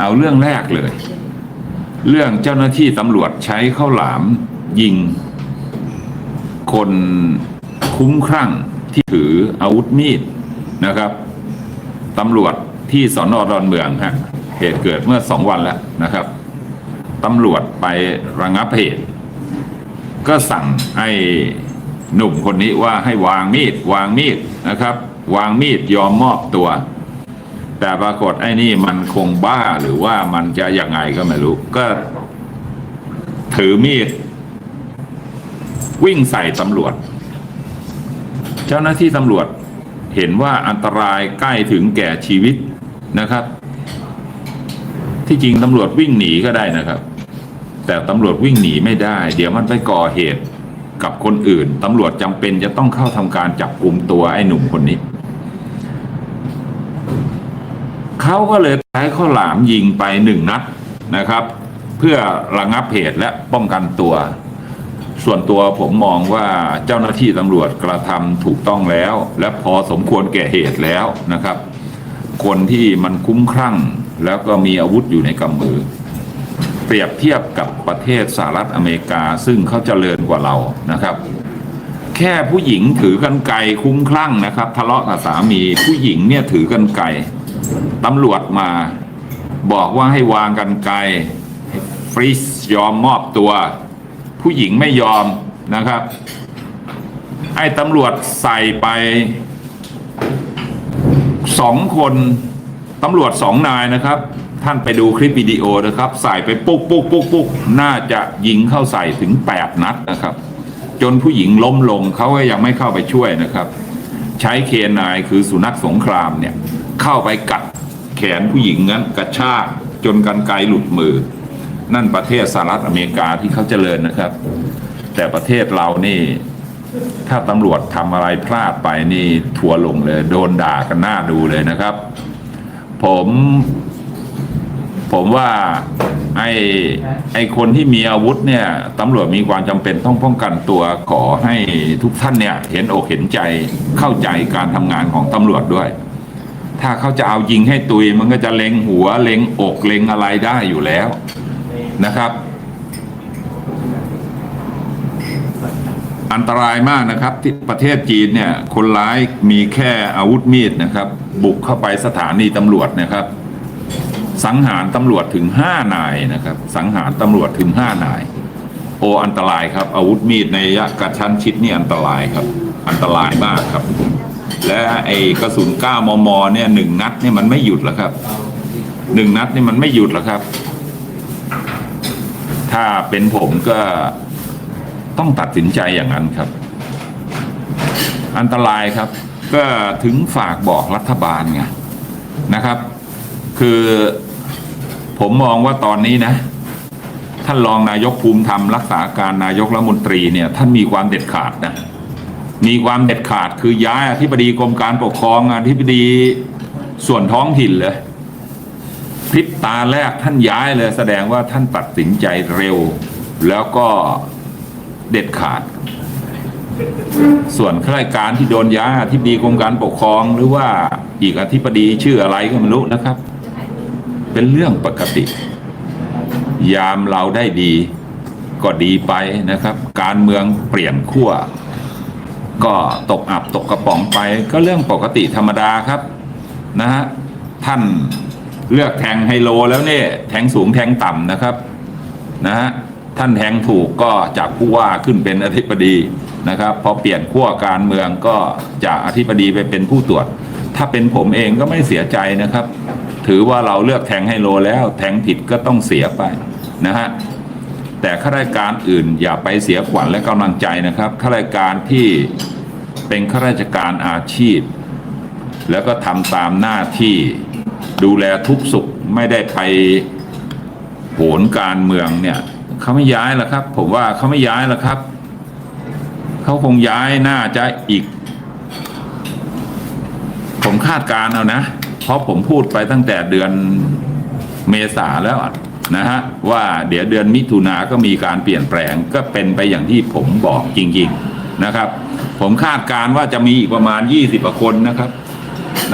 เอาเรื่องแรกเลย เรื่องเจ้าหน้าที่ตำรวจใช้ข้าวหลามยิง คนคุ้มครั่งที่ถืออาวุธมีดนะครับตำรวจที่สอนอดอนเมืองฮะเหตุเกิดเมื่อสองวันแล้วนะครับตำรวจไประงับเหตุ ก็สั่งให้หนุ่มคนนี้ว่าให้วางมีด วางมีดนะครับ วางมีดยอมมอบตัว แต่ปรากฏไอ้นี่มันคงบ้าหรือว่ามันจะยังไงก็ไม่รู้ ก็ ถือมีด วิ่งใส่ตำรวจ เจ้าหน้าที่ตำรวจเห็นว่าอันตรายใกล้ถึงแก่ชีวิตนะครับ ที่จริงตำรวจวิ่งหนีก็ได้นะครับ แต่ตำรวจวิ่งหนีไม่ได้ เดี๋ยวมันไปก่อเหตุกับคนอื่นตำรวจจำเป็นจะต้องเข้าทำการจับกลุ่มตัวไอ้หนุ่มคนนี้ เขาก็เลยใช้ข้าวหลามยิงไปหนึ่งนัดนะครับ เพื่อระงับเหตุและป้องกันตัว ส่วนตัวผมมองว่าเจ้าหน้าที่ตำรวจกระทำถูกต้องแล้ว และพอสมควรแก่เหตุแล้วนะครับ คนที่มันคุ้มครั่ง แล้วก็มีอาวุธอยู่ในกำมือ เปรียบเทียบกับประเทศสหรัฐอเมริกาซึ่งเขาเจริญกว่าเรานะครับแค่ผู้หญิงถือกันไกรคุ้มคลั่งนะครับ ทะเลาะกับสามีผู้หญิงเนี่ยถือกันไกร ตำรวจมา บอกว่าให้วางกันไกรฟรีสยอมมอบตัว ผู้หญิงไม่ยอมนะครับไอ้ตำรวจใส่ไปสองคนตำรวจสองนายนะครับ ท่านไปดูคลิปวิดีโอนะครับ ใส่ไปปุ๊กปุ๊กปุ๊กปุ๊กน่าจะยิงเข้าใส่ถึงแปดนัดนะครับ จนผู้หญิงล้มลงเขาก็ยังไม่เข้าไปช่วยนะครับ ใช้เคนายคือสุนัขสงครามเนี่ยเข้าไปกัดแขนผู้หญิงนั้นกระชากจนกันไกลหลุดมือ นั่นประเทศสหรัฐอเมริกาที่เขาเจริญนะครับ แต่ประเทศเรานี่ ถ้าตำรวจทำอะไรพลาดไปนี่ทัวลงเลย โดนด่ากันหน้าดูเลยนะครับ ผม ผมว่าไอ้ไอ้คนที่มีอาวุธเนี่ยตำรวจมีความจำเป็นต้องป้องกันตัวขอให้ทุกท่านเนี่ย เห็นอกเห็นใจเข้าใจการทำงานของตำรวจด้วย ถ้าเขาจะเอายิงให้ตุย มันก็จะเล็งหัวเล็งอกเล็งอะไรได้อยู่แล้วนะครับ อันตรายมากนะครับ ที่ประเทศจีนเนี่ย คนร้ายมีแค่อาวุธมีดนะครับ บุกเข้าไปสถานีตำรวจนะครับ สังหารตำรวจถึงห้านายนะครับ สังหารตำรวจถึงห้านาย โออันตรายครับ อาวุธมีดในระยะกระชั้นชิดนี่อันตรายครับ อันตรายมากครับ และไอ้กระสุน9มมเนี่ยหนึ่งนัดเนี่ยมันไม่หยุดหรอกครับหนึ่งนัดนี่มันไม่หยุดหรอกครับ ถ้าเป็นผมก็ต้องตัดสินใจอย่างนั้นครับ อันตรายครับ ก็ถึงฝากบอกรัฐบาลไงนะครับ คือ ผมมองว่าตอนนี้นะ ท่านรองนายกภูมิธรรมรักษาการนายกรัฐมนตรีเนี่ย ท่านมีความเด็ดขาดนะ มีความเด็ดขาดคือย้ายอธิบดีกรมการปกครองอธิบดีส่วนท้องถิ่นเลยพริบตาแรกท่านย้ายเลย แสดงว่าท่านตัดสินใจเร็ว แล้วก็เด็ดขาด ส่วนข้าราชการที่โดนย้ายอธิบดีกรมการปกครองหรือว่าอีกอธิบดีชื่ออะไรก็ไม่รู้นะครับ เป็นเรื่องปกติ ยามเราได้ดีก็ดีไปนะครับ การเมืองเปลี่ยนขั้วก็ตกอับตกกระป๋องไปก็เรื่องปกติธรรมดาครับนะฮะท่านเลือกแทงไฮโลแล้วเนี่ยแทงสูงแทงต่ำนะครับนะฮะท่านแทงถูกก็จากผู้ว่าขึ้นเป็นอธิบดีนะครับพอเปลี่ยนขั้วการเมืองก็จากอธิบดีไปเป็นผู้ตรวจ ถ้าเป็นผมเองก็ไม่เสียใจนะครับ ถือว่าเราเลือกแทงไฮโลแล้ว แทงผิดก็ต้องเสียไปนะฮะแต่ข้าราชการอื่นอย่าไปเสียขวัญและกำลังใจนะครับข้าราชการที่เป็นข้าราชการอาชีพ แล้วก็ทำตามหน้าที่ดูแลทุกสุขไม่ได้ไปโหนการเมืองเนี่ยเขาไม่ย้ายหรอกครับ ผมว่าเขาไม่ย้ายหรอกครับเขาคงย้ายน่าจะอีก ผมคาดการณ์เอานะ เพราะผมพูดไปตั้งแต่เดือนเมษาแล้วนะฮะว่าเดี๋ยวเดือนมิถุนาก็มีการเปลี่ยนแปลงก็เป็นไปอย่างที่ผมบอกจริง ๆนะครับ ผมคาดการณ์ว่าจะมีอีกประมาณ 20กว่าคนนะครับ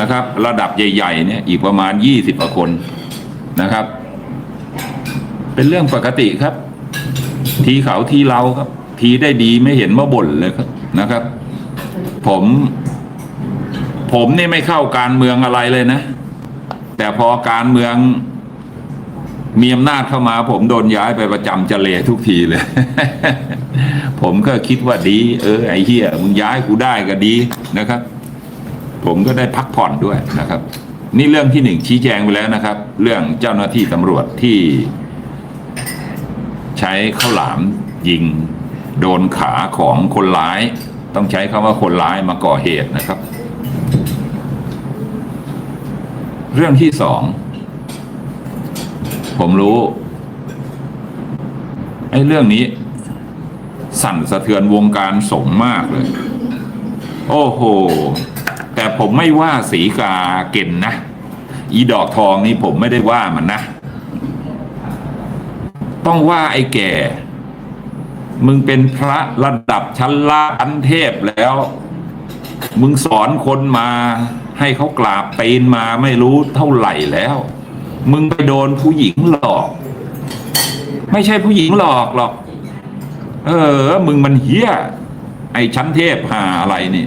นะครับ ระดับใหญ่ๆเนี่ยอีกประมาณ 20กว่าคนนะครับ เป็นเรื่องปกติครับ ทีเขาทีเราครับ ทีได้ดีไม่เห็นว่าบ่นเลยครับนะครับ ผม ผมนี่ไม่เข้าการเมืองอะไรเลยนะ แต่พอการเมืองมีอำนาจเข้ามา ผมโดนย้ายไปประจำเจเลทุกทีเลย ผมก็คิดว่าดี เออ ไอ้เหี้ยมึงย้ายกูได้ก็ดีนะครับ ผมก็ได้พักผ่อนด้วยนะครับ นี่เรื่องที่หนึ่งชี้แจงไปแล้วนะครับ เรื่องเจ้าหน้าที่ตำรวจที่ ใช้ข้าวหลามยิง โดนขาของคนร้าย ต้องใช้คำว่าคนร้ายมาก่อเหตุนะครับ เรื่องที่สอง ผมรู้ไอ้เรื่องนี้ สั่นสะเทือนวงการสงมากเลย โอ้โห แต่ผมไม่ว่าสีกาเก่นนะ อีดอกทองนี่ผมไม่ได้ว่ามันนะ ต้องว่าไอ้แก่ มึงเป็นพระระดับชั้นล่างชั้นเทพแล้ว มึงสอนคนมา ให้เขากราบตีนมาไม่รู้เท่าไหร่แล้ว มึงไปโดนผู้หญิงหลอก ไม่ใช่ผู้หญิงหลอกหรอก เออ มึงมันเฮี้ย ไอ้ชั้นเทพหาอะไรนี่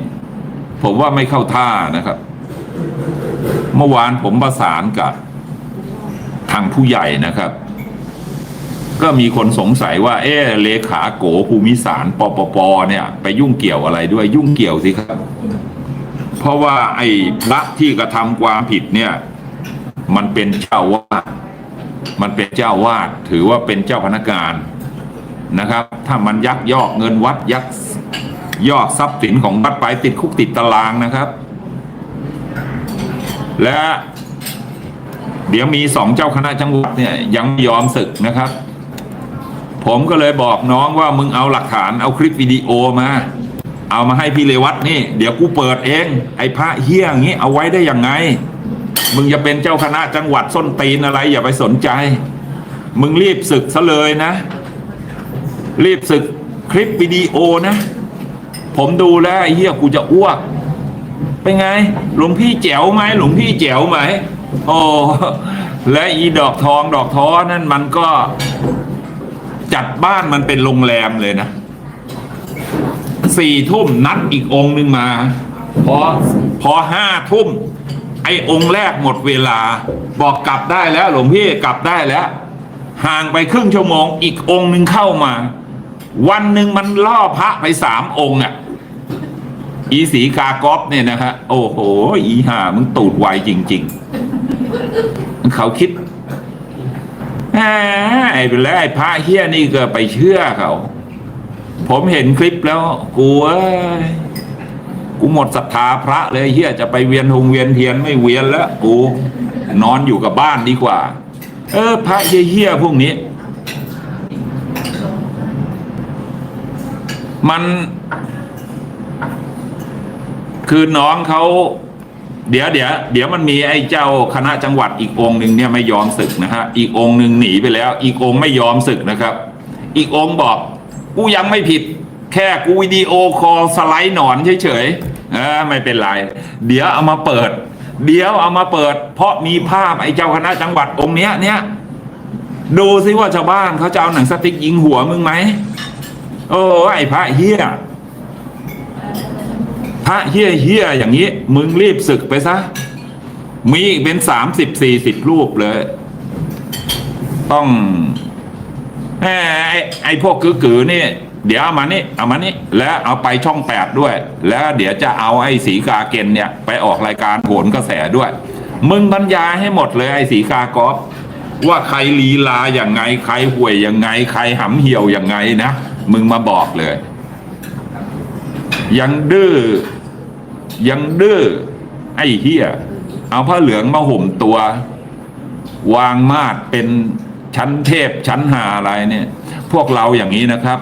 ผมว่าไม่เข้าท่านะครับ เมื่อวานผมประสานกับทางผู้ใหญ่นะครับ ก็มีคนสงสัยว่า เอ๊ะเลขาโกภูมิสารปปปเนี่ย ไปยุ่งเกี่ยวอะไรด้วยยุ่งเกี่ยวสิครับ เพราะว่าไอ้พระที่กระทำความผิดเนี่ย มันเป็นเจ้าวาดมันเป็นเจ้าวาดถือว่าเป็นเจ้าพนักงานนะครับ ถ้ามันยักยอกเงินวัดยักยอกทรัพย์สินของวัดไปติดคุกติดตารางนะครับ และเดี๋ยวมีสองเจ้าคณะจังหวัดเนี่ยยังไม่ยอมศึกนะครับ ผมก็เลยบอกน้องว่ามึงเอาหลักฐานเอาคลิปวิดีโอมา เอามาให้พี่เลวัตนี่ เดี๋ยวกูเปิดเอง ไอ้พระเฮี้ยงนี้เอาไว้ได้ยังไง มึงจะเป็นเจ้าคณะจังหวัดส้นตีนอะไร อย่าไปสนใจ มึงรีบศึกซะเลยนะ รีบศึกคลิปวิดีโอนะ ผมดูแล้วไอ้เฮี้ยกูจะอ้วก เป็นไง หลวงพี่แจ๋วไหมหลวงพี่แจ๋วไหมโอ้และอีดอกทองดอกท้อนั่นมันก็จัดบ้านมันเป็นโรงแรมเลยนะ สี่ทุ่มนัดอีกองค์หนึ่งมา พอพอห้าทุ่ม ไอ้องค์แรกหมดเวลา บอกกลับได้แล้ว หลวงพี่กลับได้แล้ว ห่างไปครึ่งชั่วโมง อีกองค์หนึ่งเข้ามา วันหนึ่งมันล่อพระไปสามองค์อะอีสีกากอบเนี่ยนะฮะโอ้โห อีห่ามึงตูดไวจริง ๆ เขาคิดแหมไอ้เป็นแล้วไอ้พระเฮี้ยนี่ก็ไปเชื่อเขา ผมเห็นคลิปแล้วกูเอ้ยกูหมดศรัทธาพระเลยเฮียจะไปเวียนหงเวียนเทียนไม่เวียนแล้วกู นอนอยู่กับบ้านดีกว่า เออ พระเฮี้ยพวกนี้ มัน คือน้องเขาเดี๋ยวเดี๋ยวเดี๋ยวมันมีไอ้เจ้าคณะจังหวัดอีกองหนึ่งเนี่ยไม่ยอมศึกนะฮะอีกองหนึ่งหนีไปแล้ว อีกองไม่ยอมศึกนะครับ อีกองบอก กูยังไม่ผิด แค่กูวิดีโอคอลสไลด์หนอนเฉยๆเออไม่เป็นไร เดี๋ยวเอามาเปิด เดี๋ยวเอามาเปิด เพราะมีภาพไอ้เจ้าคณะจังหวัดองค์เนี้ยเนี่ยดูซิว่าชาวบ้านเขาจะเอาหนังสติ๊กยิงหัวมึงไหมโอ้ไอ้พระเฮียพระเฮียเฮียอย่างนี้ มึงรีบศึกไปซะ มีอีกเป็นสามสิบสี่สิบรูปเลย ต้อง ไอ้ไอ้พวกกือกือนี่ เดี๋ยวเอามานี่เอามานี่แล้วเอาไปช่องแปดด้วย แล้วเดี๋ยวจะเอาไอ้สีกาเกนเนี่ยไปออกรายการโหนกระแสด้วย มึงบรรยายให้หมดเลยไอ้สีกากอฟว่าใครลีลาอย่างไง ใครห่วยอยังไง ใครหำเหี่ยวอยังไงนะมึงมาบอกเลย ยังดื้อยังดื้อไอ้เฮียเอาผ้าเหลืองมาห่มตัว วางมาดเป็น ชั้นเทพชั้นหาอะไรเนี่ย พวกเราอย่างนี้นะครับ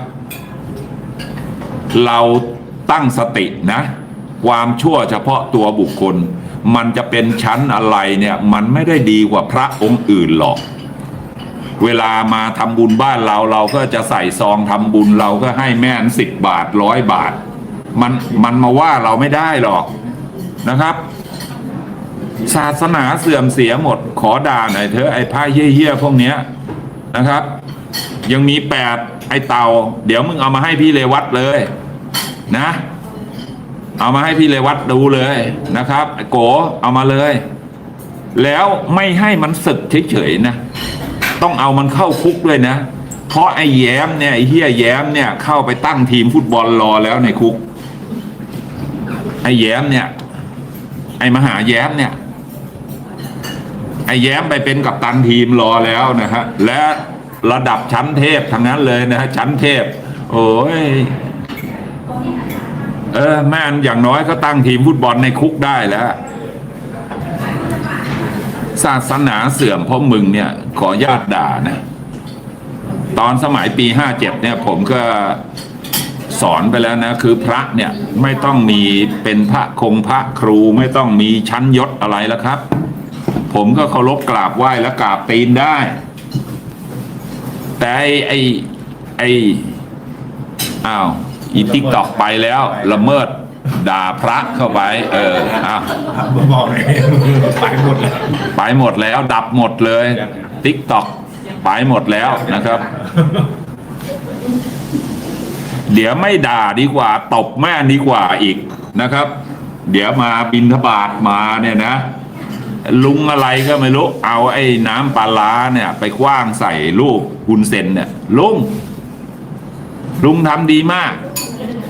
เราตั้งสตินะ ความชั่วเฉพาะตัวบุคคล มันจะเป็นชั้นอะไรเนี่ย มันไม่ได้ดีกว่าพระองค์อื่นหรอกเวลามาทำบุญบ้านเราเราก็จะใส่ซองทำบุญเราก็ให้แม่นสิบบาทร้อยบาท มันมันมาว่าเราไม่ได้หรอกนะครับ ศาสนาเสื่อมเสียหมดขอด่าหน่อยเถอะไอ้พระเหี้ยๆพวกเนี้ย นะครับ ยังมีแปดไอเต่า เดี๋ยวมึงเอามาให้พี่เลวัตเลยนะ เอามาให้พี่เลวัตดูเลยนะครับไอโกเอามาเลย แล้วไม่ให้มันศึกเฉยๆนะ ต้องเอามันเข้าคุกด้วยนะ เพราะไอ้แย้มเนี่ยไอ้เฮียแย้มเนี่ยเข้าไปตั้งทีมฟุตบอลรอแล้วในคุกไอ้แย้มเนี่ย ไอ้มหาแย้มเนี่ย ไอ้แย้มไปเป็นกัปตันทีมรอแล้วนะฮะ และระดับชั้นเทพทั้งนั้นเลยนะฮะ ชั้นเทพ โอ้ยเออแม่นอย่างน้อยก็ตั้งทีมฟุตบอลในคุกได้แล้ว ศาสนาเสื่อมเพราะมึงเนี่ย ขอญาตด่านะ ตอนสมัยปีห้าเจ็ดเนี่ย ผมก็สอนไปแล้วนะ คือพระเนี่ย ไม่ต้องมีเป็นพระคงพระครูไม่ต้องมีชั้นยศอะไรแล้วครับ ผมก็เคารพกราบไหว้และกราบตีนได้ แต่ไอ้ไอ้ไอ้อ้าวอีติ๊กตอกไปแล้วละเมิดด่าพระเข้าไป เอออ้าวบอกเลยไปหมดแล้วไปหมดแล้ว ดับหมดเลยติ๊กตอกไปหมดแล้วนะครับ เดี๋ยวไม่ด่าดีกว่า ตบแม่ดีกว่าอีกนะครับ เดี๋ยวมาบินทบาทมาเนี่ยนะ ลุงอะไรก็ไม่รู้ เอาไอ้น้ำปลาร้าเนี่ย ไปคว้างใส่ลูกฮุนเซนเนี่ย ลุง ลุงทำดีมาก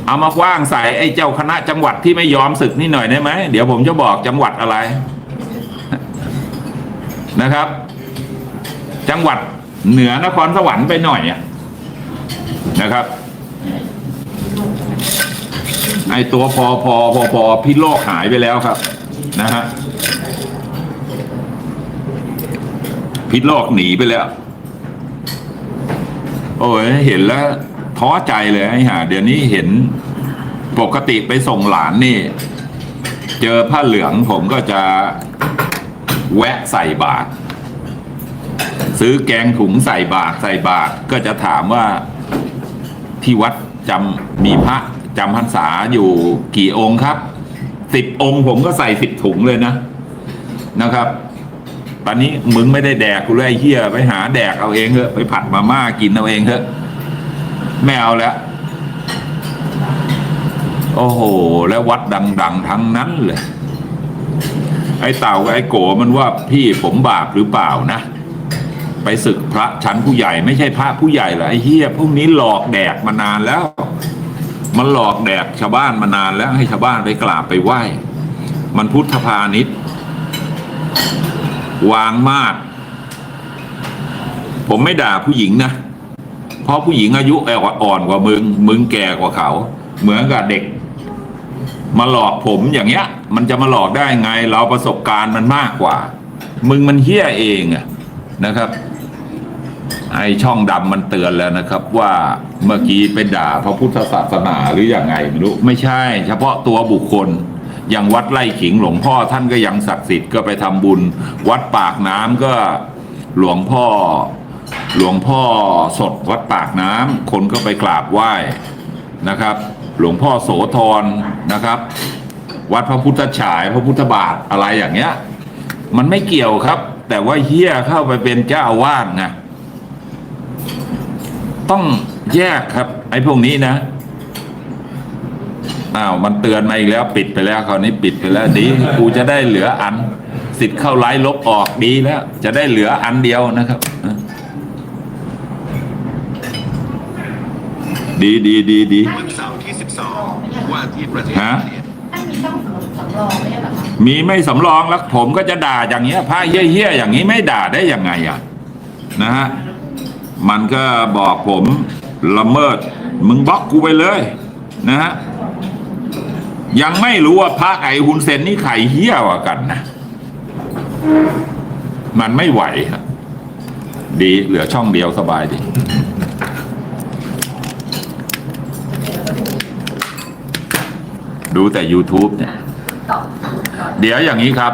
เอามาคว้างใส่ไอ้เจ้าคณะจังหวัดที่ไม่ยอมศึกนี่หน่อยได้ไหม เดี๋ยวผมจะบอกจังหวัดอะไร นะครับ จังหวัดเหนือนครสวรรค์ไปหน่อยนะครับไอตัวพอพอพอพอพิโลกหายไปแล้วครับ นะฮะ พิโลกหนีไปแล้ว โอ้ยเห็นแล้วท้อใจเลยไอ้ห่าเดี๋ยวนี้เห็นปกติไปส่งหลานนี่ เจอผ้าเหลืองผมก็จะแวะใส่บาตรซื้อแกงถุงใส่บาตรใส่บาตรก็จะถามว่าที่วัดจำมีพระจำพรรษาอยู่กี่องค์ครับสิบองค์ผมก็ใส่สิบถุงเลยนะนะครับ ตอนนี้มึงไม่ได้แดกกูเลยไอ้เฮียไปหาแดกเอาเองเถอะไปผัดมาม่ากินเอาเองเถอะไม่เอาแล้วโอ้โห แล้ววัดดัง ๆ ทั้งนั้นเลยไอ้เต่ากับไอ้โกมันว่าพี่ผมบาปหรือเปล่านะ ไปศึกพระชั้นผู้ใหญ่ไม่ใช่พระผู้ใหญ่หรอไอ้เฮียพวกนี้หลอกแดกมานานแล้ว มันหลอกแดกชาวบ้านมานานแล้วให้ชาวบ้านไปกราบไปไหว้ มันพุทธพาณิชย์ วางมาก ผมไม่ด่าผู้หญิงนะเพราะผู้หญิงอายุอ่อนกว่ามึง มึงแก่กว่าเขา เหมือนกับเด็ก มาหลอกผมอย่างเงี้ย มันจะมาหลอกได้ไง เราประสบการณ์มันมากกว่า มึงมันเฮี้ยเองอะนะครับไอช่องดำมันเตือนแล้วนะครับ ว่าเมื่อกี้ไปด่าพระพุทธศาสนาหรืออย่างไงไม่รู้ ไม่ใช่ เฉพาะตัวบุคคล อย่างวัดไร่ขิงหลวงพ่อท่านก็ยังศักดิ์สิทธิ์ก็ไปทำบุญ วัดปากน้ำก็หลวงพ่อหลวงพ่อสดวัดปากน้ำคนก็ไปกราบไหว้นะครับ หลวงพ่อโสธรนะครับ วัดพระพุทธฉายพระพุทธบาทอะไรอย่างเงี้ย มันไม่เกี่ยวครับ แต่ว่าเฮียเข้าไปเป็นเจ้าอาวาสไงต้องแยกครับ ไอ้พวกนี้นะ อ้าวมันเตือนมาอีกแล้วปิดไปแล้วคราวนี้ปิดไปแล้วดีกูจะได้เหลืออัน สิทธิ์เข้าไลฟ์ลบออกดีแล้ว จะได้เหลืออันเดียวนะครับ ดีดีดีดีวันเสาร์ที่12วันอาทิตย์ประเทศฮะอินเดียถ้ามีช่องสำรองไม่ใช่เหรอคะมีไม่สำรองแล้วผมก็จะด่าอย่างเงี้ยพระเฮี้ยๆอย่างนี้ไม่ด่าได้ยังไงอะนะฮะมันก็บอกผมละเมิด มึงบล็อกกูไปเลยนะฮะ ยังไม่รู้ว่าพระไอฮุนเซนนี่ไข่เฮี้ยวกันนะ มันไม่ไหวครับดีเหลือช่องเดียวสบายดีดูแต่ YouTube เนี่ย เดี๋ยวอย่างนี้ครับ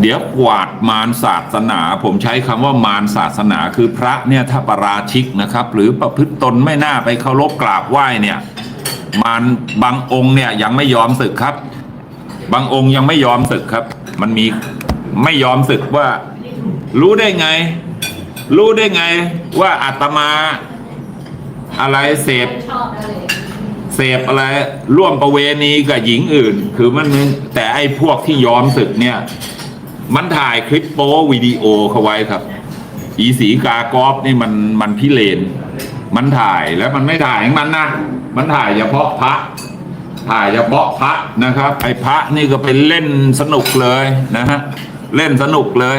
เดี๋ยวกวาดมารศาสนา ผมใช้คำว่ามารศาสนาคือพระเนี่ยถ้าประราชิกนะครับ หรือประพฤติตนไม่น่าไปเคารพกราบไหว้เนี่ย มารบางองค์เนี่ยยังไม่ยอมศึกครับ บางองค์ยังไม่ยอมศึกครับ มันมีไม่ยอมศึกว่า รู้ได้ไง รู้ได้ไงว่าอาตมา อะไรเสพเสพอะไรร่วมประเวณีกับหญิงอื่น คือมันมึงแต่ไอ้พวกที่ยอมศึกเนี่ย มันถ่ายคลิปโป้วิดีโอเขาไว้ครับ อีสีกากอบนี่มันมันพิเรนมันถ่ายแล้วมันไม่ถ่ายของมันนะ มันถ่ายเฉพาะพระ ถ่ายเฉพาะพระนะครับ ไอ้พระนี่ก็ไปเล่นสนุกเลยนะฮะ เล่นสนุกเลย